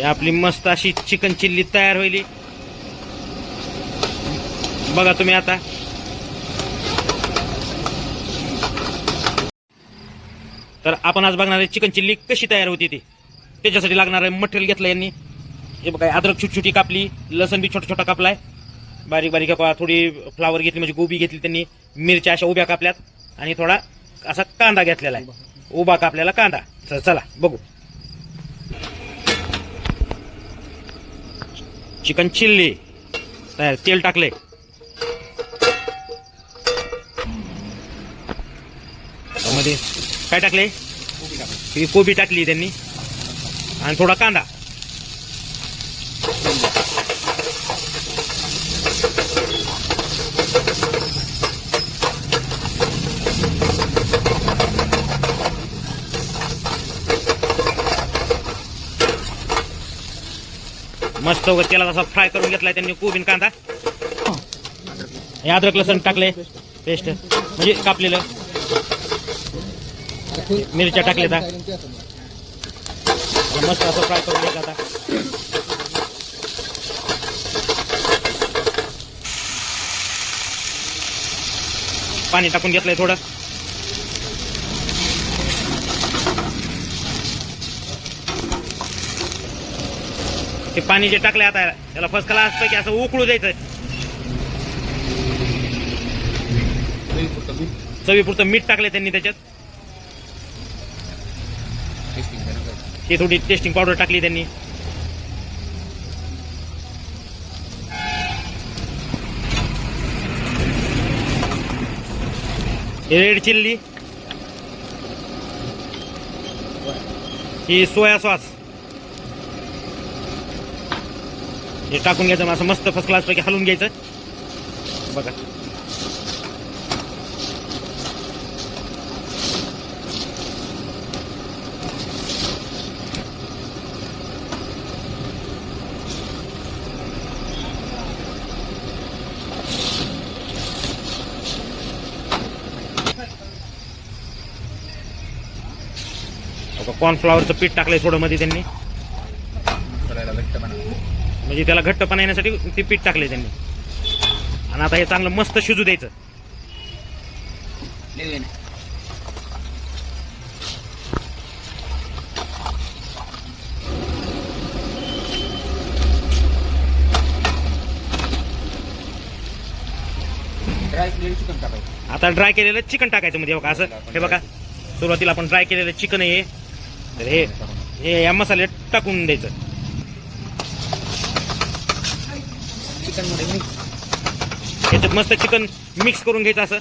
हे आपली मस्त अशी चिकन चिल्ली तयार होईल. बघा तुम्ही आता. तर आपण आज बघणार आहे चिकन चिल्ली कशी तयार होती ती. त्याच्यासाठी लागणार आहे मटेरियल घेतलं यांनी. हे बघा अद्रक छोटी छोटी कापली लसण बी छोटा छोटा कापलाय. बारीक बारीक कापा थोडी फ्लावर घेतली म्हणजे गोबी घेतली त्यांनी. मिरच्या अशा उभ्या कापल्यात. आणि थोडा असा कांदा घेतलेला आहे. उभा कापलेला कांदा. चला बघू. Chicken chilli. तयार तेल टाकले. मध्ये काय टाकले? कोबी टाकली त्यांनी. आणि थोडा कांदा. मस्त वगैरे त्याला असा फ्राय करून घेतलाय त्यांनी कोबीन कांदा. हे अद्रक लसण टाकले पेस्ट म्हणजे कापलेलं. मिरच्या टाकल्या मस्त असं फ्राय करून घ्यायचं आता. पाणी टाकून घेतलंय थोडं. ते पाणी जे टाकले आता त्याला फर्स्ट क्लास पैकी असं उकळू द्यायचं चवीपुरतं मीठ टाकले त्यांनी त्याच्यात. ती थोडी टेस्टिंग पावडर टाकली त्यांनी. रेड चिल्ली ही सोया सॉस हे टाकून घ्यायचं असं मस्त फर्स्ट क्लास पैकी हलवून घ्यायचं. बघा. कॉर्नफ्लॉवरचं पीठ टाकलंय थोडं मध्ये त्यांनी. म्हणजे त्याला घट्टपणा येण्यासाठी ते पीठ टाकले त्यांनी. आणि आता हे चांगलं मस्त शिजू द्यायचं. आता ड्राय केलेलं चिकन टाकायचं मध्ये बघा असं. हे बघा. सुरुवातीला आपण ड्राय केलेलं चिकन हे. हे या मसाले टाकून द्यायचं. चिकनमध्ये मिक्स याच्यात मस्त चिकन मिक्स करून घ्यायचं असं.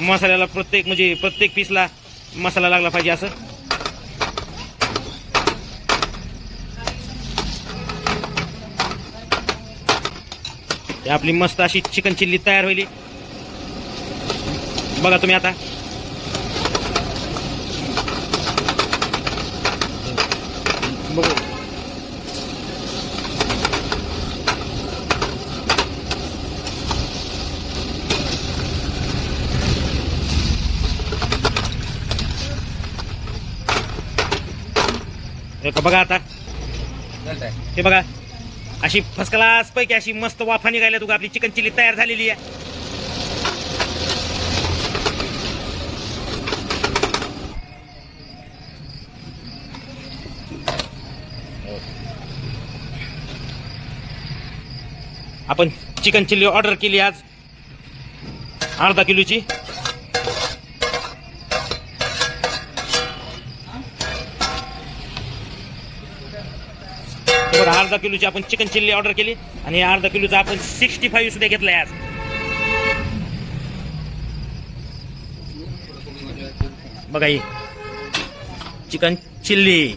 मसाल्याला प्रत्येक म्हणजे प्रत्येक पीसला मसाला लागला पाहिजे असं. आपली मस्त अशी चिकन चिल्ली तयार होईल. बघा तुम्ही आता. बघू. हे का बघा आता. हे बघा. अशी फर्स्ट क्लास पैकी अशी मस्त वाफा निघायला तुका आपली चिकन चिल्ली तयार झालेली आहे. आपण चिकन चिल्ली ऑर्डर केली आज. अर्धा किलोची. बरं अर्धा किलोची आपण चिकन चिल्ली ऑर्डर केली आणि अर्धा किलोचा आपण सिक्स्टी फाईव्ह सुद्धा घेतलाय आज. बघा ही. Chicken chilli